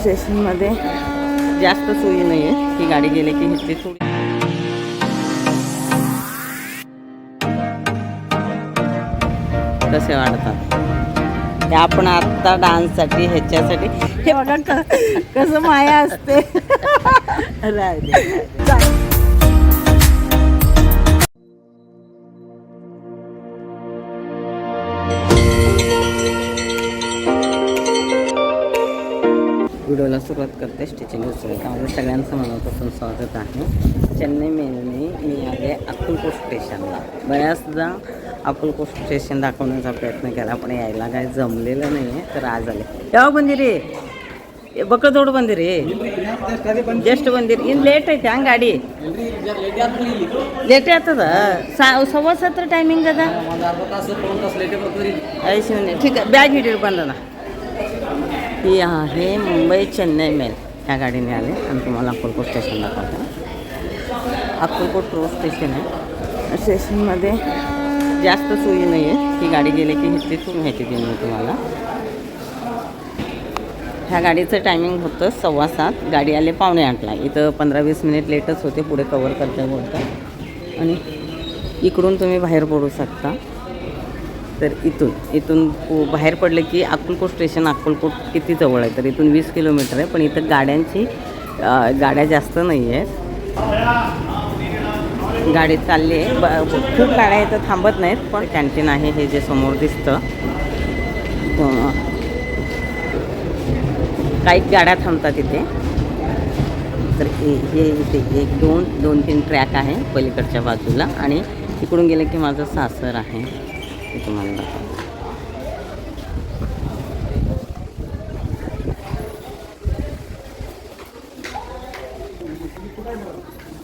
स्टेशनमध्ये जास्त सोयी नाही आहे ही गाडी गेली की ह्याची थोडी कसे वाढतात. हे आपण आत्ता डान्ससाठी ह्याच्यासाठी हे बघा कसं माया असते. राहते व्हिडिओला सुरुवात करते स्टिचिंग उत्सवामध्ये सगळ्यांचं मनापासून स्वागत आहे. चेन्नई मेलने मी आले अक्कलकोट स्टेशनला बऱ्याचदा अक्कलकोट स्टेशन दाखवण्याचा प्रयत्न केला पण यायला काय जमलेलं नाही आहे तर आज आले. तेव्हा हो बंदिर. आहे बकळजोड बंदी रे जस्ट बंदिर. इन लेट आहे त्या गाडी? लेट येतं सा सव्वा सतरा टायमिंग दादा ऐंशी मिनिट. ठीक आहे बॅग व्हिडिओ बंद ना. ही आहे मुंबई चेन्नई मेल. ह्या गाडीने आले. आणि तुम्हाला अक्कलकोट स्टेशन दाखवतो. अक्कलकोट रोड स्टेशन आहे. स्टेशनमध्ये जास्त सोयी नाही आहे ही गाडी गेली की तिथून माहिती देईन मी तुम्हाला. ह्या गाडीचं टायमिंग होतं सव्वा सात. गाडी आले पावणे आठला. इथं पंधरा वीस मिनिट लेटच होते. पुढे कवर करता बोलता आणि इकडून तुम्ही बाहेर पडू शकता. तर इथून इथून पु- बाहेर पडले की अक्कलकोट स्टेशन अक्कलकोट किती जवळ आहे? तर इथून वीस किलोमीटर आहे पण इथं गाड्यांची गाड्या जास्त नाही आहेत गाडी चालली आहे. ब खूप गाड्या इथं थांबत नाहीत पण कॅन्टीन आहे हे जे समोर दिसतं. काही गाड्या थांबतात इथे. तर हे हे इथे एक दोन दोन तीन ट्रॅक आहे पलीकडच्या बाजूला आणि तिकडून गेलं की माझं सासर आहे. ते तुम्हाला दाखवतो.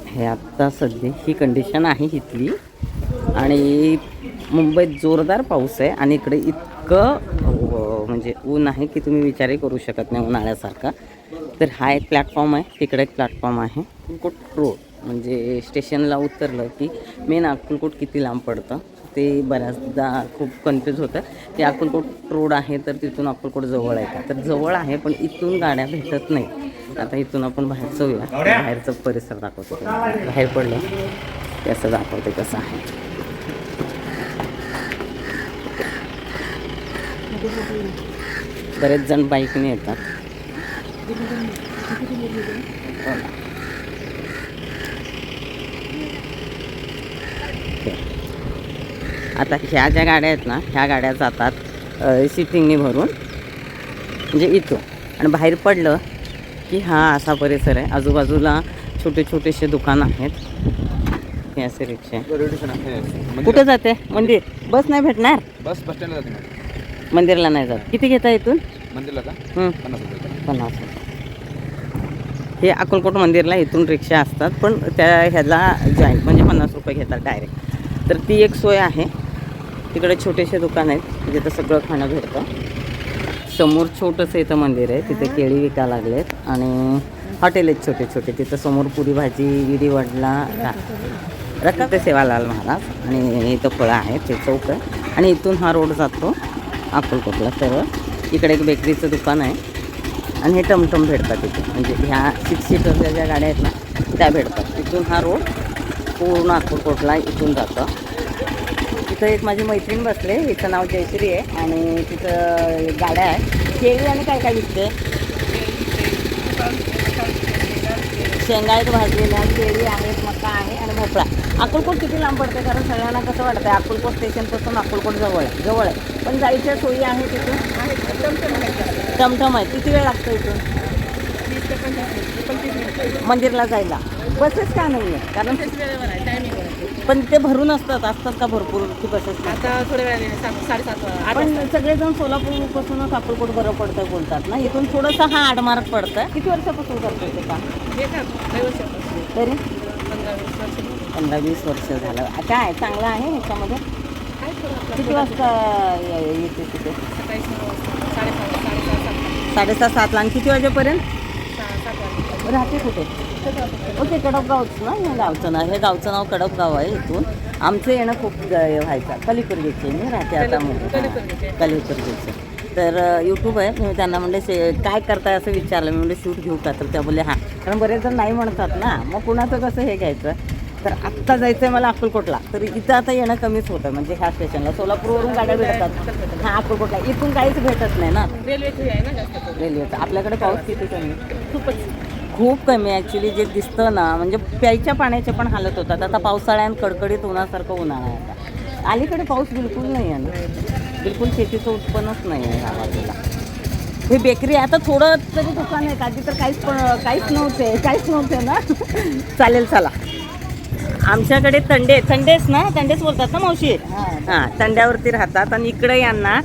हे आत्ता सध्या ही कंडिशन आहे इथली. आणि मुंबईत जोरदार पाऊस आहे आणि इकडे इतकं म्हणजे ऊन आहे की तुम्ही विचारही करू शकत नाही उन्हाळ्यासारखा. तर हा एक प्लॅटफॉर्म आहे तिकडे एक प्लॅटफॉर्म आहे. अक्कलकोट रोड म्हणजे स्टेशनला उतरलं की मेन अक्कलकोट किती लांब पडतं? ते बऱ्याचदा खूप कन्फ्यूज होतं. की अक्कलकोट रोड आहे तर तिथून अक्कलकोट जवळ आहे. का तर जवळ आहे पण इथून गाड्या भेटत नाही आता इथून आपण बाहेर जाऊया बाहेरचं परिसर दाखवतो. बाहेर पडलं. ते असं दाखवते कसं आहे. बरेच जण बाईकने येतात हो ना. ओके. आता ह्या ज्या गाड्या आहेत ना ह्या गाड्या जातात सिटिंगने भरून म्हणजे इथून. आणि बाहेर पडलं की हा असा परिसर आहे. आजूबाजूला छोटे छोटेसे दुकान आहेत. हे असे रिक्षा. कुठं जाते? मंदिर. बस नाही भेटणार? बस बस स्टँडला जाते मंदिरला नाही जात. किती घेता इथून? मंदिरला का? हं, पन्नास. हे अक्कलकोट मंदिरला इथून रिक्षा असतात पण त्या ह्याला जॉईंट म्हणजे पन्नास रुपये घेतात डायरेक्ट तर ती एक सोय आहे. तिकडे छोटेसे दुकान आहेत जिथं सगळं खाणं भेटतं. समोर छोटंसं इथं मंदिर आहे तिथे केळी विकायला लागलेत आणि हॉटेल आहेत छोटे छोटे तिथं समोर पुरी भाजी इडी वडला रक्त ते सेवालाल महाराज आणि इथं फळं आहेत ते चौक आहे. आणि इथून हा रोड जातो अकोलकोटला सर्व इकडे एक बेकरीचं दुकान आहे. आणि हे टमटम भेटतात इथे. म्हणजे ह्या सिक्स सीटरच्या ज्या गाड्या आहेत ना त्या भेटतात. इथून हा रोड पूर्ण अक्कलकोटला इथून जातं. तिथं एक माझी मैत्रीण बसले हिचं नाव जयश्री आहे आणि तिथं गाड्या आहे केळी आणि काय काय विकते? शेंगा आहेत भाजलेल्या केळी आहेत मका आहे आणि भोपळा. अकोलकोट किती लांब पडते? कारण सगळ्यांना कसं वाटतं अकोलकोट स्टेशनपासून अकोलकोट जवळ आहे जवळ आहे. पण जायच्या सोयी आहे तिथून टमटम आहे. किती वेळ लागतो इथून? मंदिरला जायला. बसेस का नाही आहे कारण पण ते भरून असतात असतात का भरपूर की बसेस? आता थोड्या वेळाने सात साडेसात आठ पण सगळेजण सोलापूरपासूनच अक्कलकोट बरं पडतं बोलतात ना? इथून थोडंसं हा आडमार्ग पडतं किती वर्षापासून करतो ते का का काही वर्षापासून. तरी? पंधरा वीस वर्ष पंधरा वीस वर्ष झालं. काय चांगलं आहे ह्याच्यामध्ये काय करू आपलं? किती वाजता ये- येते तिथे? सकाळी वाजता. साडेसहा सात. सातला. आणि किती वाजेपर्यंत? सहा सात वाजता राहते कुठे? ओके कडपगावच ना? हे गावचं नाव हे गावचं नाव कडपगाव आहे इथून. आमचं येणं खूप व्हायचं. कलिकुर्गीचे मी राहते आता कलिकुर्गी, कलिकुर्गीचे. तर यूट्यूब आहे. मी त्यांना म्हणले शे काय करताय? असं विचारलं. मी म्हणले शूट घेऊ का? तर त्या बोलले हां. कारण बरेच जण नाही म्हणतात ना. मग कुणाचं कसं हे घ्यायचं? तर आत्ता जायचं आहे मला अक्कलकोटला. तर इथं आता येणं कमीच होतं. म्हणजे ह्या स्टेशनला सोलापूरवरून गाड्या भेटतात. हां अक्कलकोटला. इथून काहीच भेटत नाही ना. रेल्वेची आहे ना रेल्वेचं. आपल्याकडे पाऊस किती कमी? खूपच. खूप कमी ॲक्च्युली जे दिसतं ना म्हणजे प्यायच्या पाण्याचे पण हालत होतात. आता पावसाळ्यात कडकडीत उन्हासारखं उन्हाळा आहे आता. अलीकडे पाऊस बिलकुल नाही आहे ना. बिलकुल शेतीचं उत्पन्नच नाही आहे या बाजूला. हे बेकरी. आता थोडं तरी दुकान आहे. आधी तर काहीच पण काहीच नव्हते. काहीच नव्हते ना. चालेल चला. आमच्याकडे तंडे तंडेच ना? तंडेच बोलतात ना मावशी? हां तंड्यावरती राहतात. आणि इकडे यांना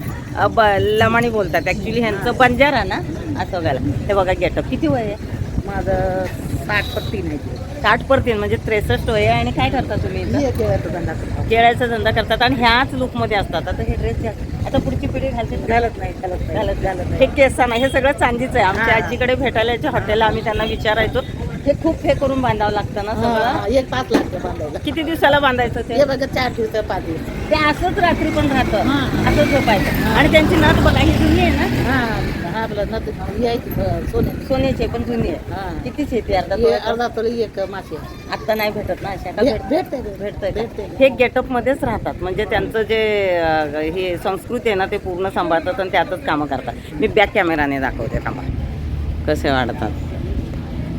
ब लमाणी बोलतात. ॲक्च्युली ह्यांचं बंजारा ना? असं बघायला. हे बघा गेटअप किती वय आहे? माझं साठ पर तीन आहे साठ पर तीन म्हणजे त्रेसष्ट वय आहे आणि काय करता तुम्ही इथं? केळ्याचा धंदा करतात आणि ह्याच लुकमध्ये असतात. आता हे ड्रेस आता पुढची पिढी घालते घालत नाही घालत नाही घालत घालत हे केसाना हे सगळं चांदीचं आहे. आमच्या हां. आजीकडे भेटायला याच्या हॉटेलला आम्ही त्यांना विचारायचो. हे खूप हे करून बांधावं लागतं ना सगळं? हा, एक तास लागते बांधायला. किती दिवसाला बांधायचं ते? हे बघा चार दिवस पाच दिवस. ते असंच रात्री पण राहतं. हां. असंच झोपायचं. आणि त्यांची नात बघा ही जुनी आहे ना? हा हा आपलं ही सोन्याची. आहे, पण जुनी आहे. हा. किती शेती अर्धा तोळ्याचं? अर्धा तोळी एक मासे आत्ता नाही भेटत ना अशा. का भेट- भेट भेटते भेटतंय. भेटते हे गेटअप मध्येच राहतात. म्हणजे त्यांचं जे अं, हे संस्कृती आहे ना ते पूर्ण सांभाळतात आणि त्यातच कामं करतात. मी बॅक कॅमेराने दाखवते थांबा. कसे वाढतात.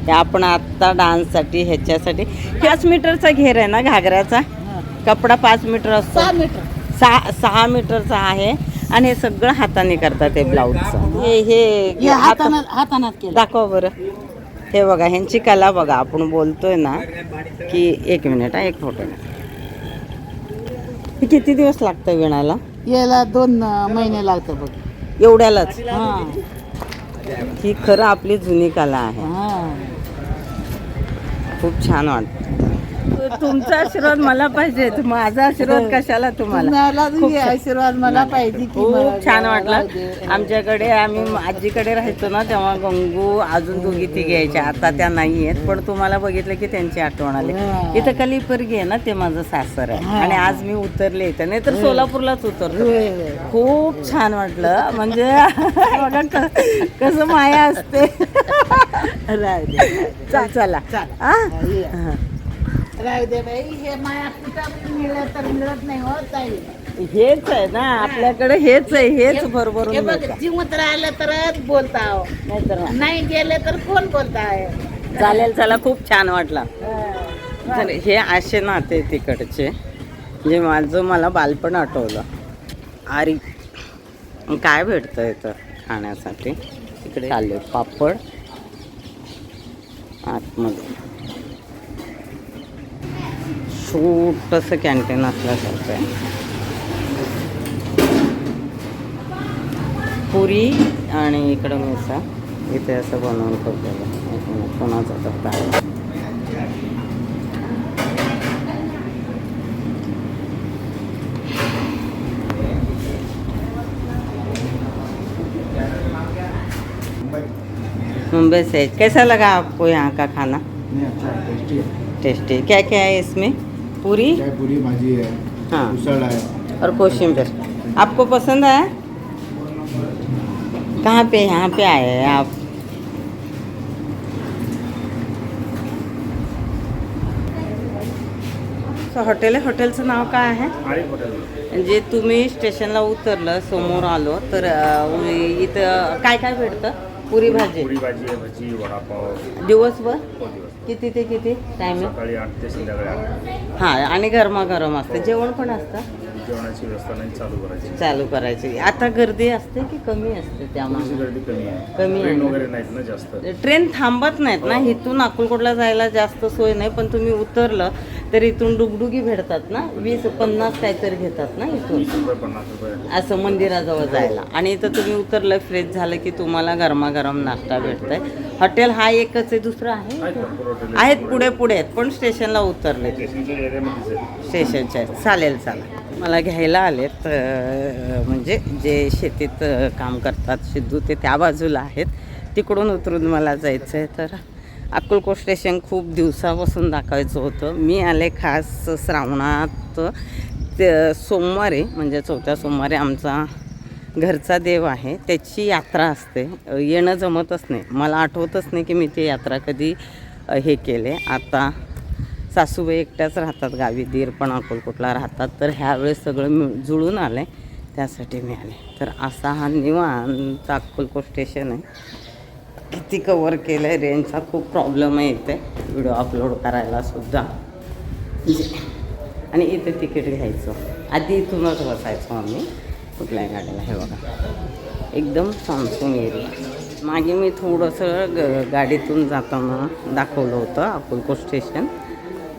ते आपण आत्ता डान्ससाठी ह्याच्यासाठी. पाच मीटरचा घेर आहे ना घागऱ्याचा? हा. कपडा पाच मीटर असतो. सहा मीटर. सहा सहा मीटरचा आहे. आणि हे सगळं हाताने करतात ते ब्लाऊजचं. हे हे हे हात- हातानं हातानात दाखवा बरं. हे बघा ह्यांची कला बघा. आपण बोलतोय ना की एक मिनिट हा एक फोटो हे किती दिवस लागतं विणायला? याला दोन महिने लागतात बघ. एवढ्यालाच? हा. ही खरं आपली जुनी कला आहे. हा. खूप छान वाटत. तुमचा आशीर्वाद मला पाहिजे. माझा आशीर्वाद कशाला तुम्हाला? खूप. आशीर्वाद मला पाहिजे खूप छान वाटलं. आमच्याकडे आम्ही आजीकडे राहायचो ना तेव्हा गंगू अजून दोघी तिघे यायच्या. आता त्या नाही आहेत पण तुम्हाला बघितलं की त्यांची आठवण आली. हा. इथं कलिपर्गी आहे ना ते माझं सासर आहे. हा. आणि आज मी उतरले इथं. नाही तर सोलापूरलाच होय. खूप छान वाटलं. म्हणजे कसं माया असते. चल चला. हा. राहू दे बाई हे माया कुठं मिळलं तर मिळत नाही हो ताई. हेच आहे ना आपल्याकडे हेच आहे हेच बरोबर हे बघ जिवंत राहिलं तरच बोलता हो. नाही गेले तर कोण बोलताय चालेल चला खूप छान वाटला. तर हे असे नाते तिकडचे जे माझं मला बालपण आठवलं. आरी काय भेटतं इथं खाण्यासाठी? इकडे आले पापड. आतमध्ये. छोटंसं कॅन्टीन असल्यासारखं आहे. पुरी आणि इकडं मिसळ इथे असं बनवून ठेवलेलं कोणाचा तर ताट. मुंबई से कैसा लगा आपको यहाँ का खाना? टेस्टी क्या क्या है इसमें? पूरी? पूरी भाजी है? हाँ। उसळ है। और कोशिम्बर आपको पसंद आया कहाँ पे यहाँ पे आए हैं आप? हॉटेल आहे हॉटेलचं नाव काय आहे? जे तुम्ही स्टेशनला उतरलं समोर आलो तर इथं काय काय भेटतं? पुरी भाजी. पुरी भाजी आहे भजी वडापाव. दिवसभर? हो दिवस किती ते किती? टायमिंग सकाळी आठ ते संध्याकाळी आठ. हां आणि गरमागरम असतं. जेवण पण असतं? जेवणाची व्यवस्था नाही चालू करायची. चालू करायची. आता गर्दी असते की कमी असते थोडीशी त्यामुळे गर्दी कमी आहे. कमी आहे. ट्रेन? वगैरे नाहीत ना जास्त. ट्रेन थांबत नाहीत ना? इथून अक्कलकोटला जायला जास्त सोय नाही पण तुम्ही उतरलं तर इथून डुगडुगी भेटतात ना? वीस पन्नास काहीतरी घेतात ना इथून? असं मंदिराजवळ जायला. आणि इथं तुम्ही उतरलं फ्रेश झालं की तुम्हाला गरमागरम नाश्ता भेटतंय. हॉटेल हा एकच आहे दुसरं आहे? आहेत पुढे पुढे आहेत पण स्टेशनला उतरले. स्टेशनच्या आहे. चालेल चालेल. मला घ्यायला आलेत म्हणजे जे शेतीत काम करतात सिद्धू ते त्या बाजूला आहेत. तिकडून उतरून मला जायचं आहे तर. अक्कलकोट स्टेशन खूप दिवसापासून दाखवायचं होतं. मी आले खास श्रावणात ते सोमवारी म्हणजे चौथ्या सोमवारी आमचा घरचा देव आहे. त्याची यात्रा असते. येणं जमतच नाही. मला आठवतच नाही की मी ती यात्रा कधी हे केले. आता सासूबाई एकट्याच राहतात गावी दीर पण अकोलकोटला राहतात. तर ह्यावेळेस सगळं मिळ जुळून आलं आहे त्यासाठी मी आले. तर असा हा निवांत अक्कलकोट स्टेशन आहे. किती कवर केलं आहे रेंजचा खूप प्रॉब्लेम आहे इथे. व्हिडिओ अपलोड करायला सुद्धा. आणि इथे तिकीट घ्यायचं. आधी इथूनच बसायचो आम्ही. कुठल्याही गाडीला? हे बघा. एकदम सॅमसंग एरिया मागे मी थोडंसं ग गाडीतून जाताना दाखवलं होतं अकोलकोट स्टेशन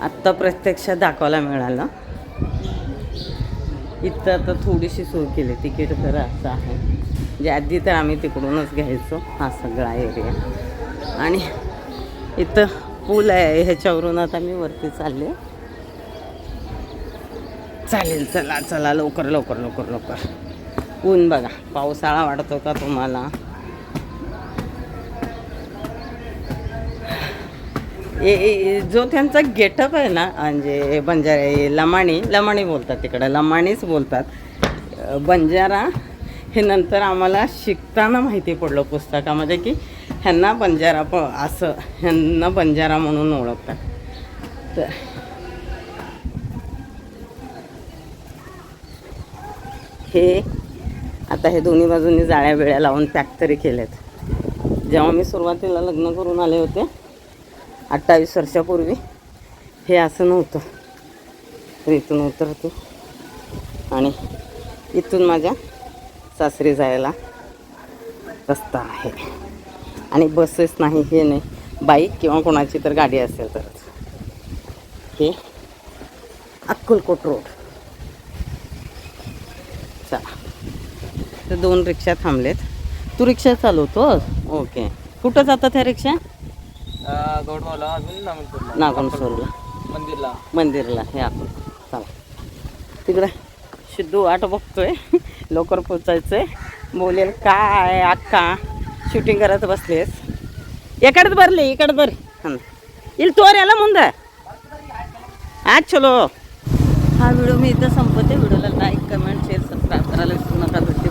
आत्ता प्रत्यक्ष दाखवायला मिळालं. इथं आता थोडीशी सोय केली. तिकीट तर असं आहे. म्हणजे आधी तर आम्ही तिकडूनच घ्यायचो हा सगळा एरिया आणि इथं पूल आहे ह्याच्यावरून आता मी वरती चालले. चालेल चला चला लवकर लवकर लवकर लवकर. ऊन बघा पावसाळा वाढतो का तुम्हाला? ए- ए- जो त्यांचा गेटअप आहे ना म्हणजे बंजारे लमाणी लमाणी बोलतात तिकडं लमाणीच बोलतात. बंजारा हे नंतर आम्हाला शिकताना माहिती पडलं पुस्तकामध्ये की ह्यांना बंजारा प असं ह्यांना बंजारा म्हणून ओळखतात. तर हे आता हे दोन्ही बाजूंनी जाळ्या वेळ्या लावून पॅक तरी केलेत. जेव्हा मी सुरुवातीला लग्न करून आले होते अठ्ठावीस वर्षापूर्वी हे असं नव्हतं. तर इथून उतरतो. आणि इथून माझ्या सासरी जायला रस्ता आहे. आणि बसेस नाही हे नाही. बाईक किंवा कोणाची तर गाडी असेल तरच हे अक्कलकोट रोड. चला. तर दोन रिक्षा थांबलेत. तू रिक्षा चालवतोस? ओके कुठं जातात ह्या रिक्षा? गौडमाला अजून मंदिरला. मंदिरला. हे आपण चला. तिकडे. सिद्धू वाट बघतोय. लवकर पोचायचं बोलेल काय अक्का? शूटिंग करत बसलेस. एकडच भरले इकडं भर इल तोर याला मुंद आज चलो. हा व्हिडिओ मी इथं संपते व्हिडिओला लाईक कमेंट शेअर सबस्क्राईब करायला विसरू नका. भेटते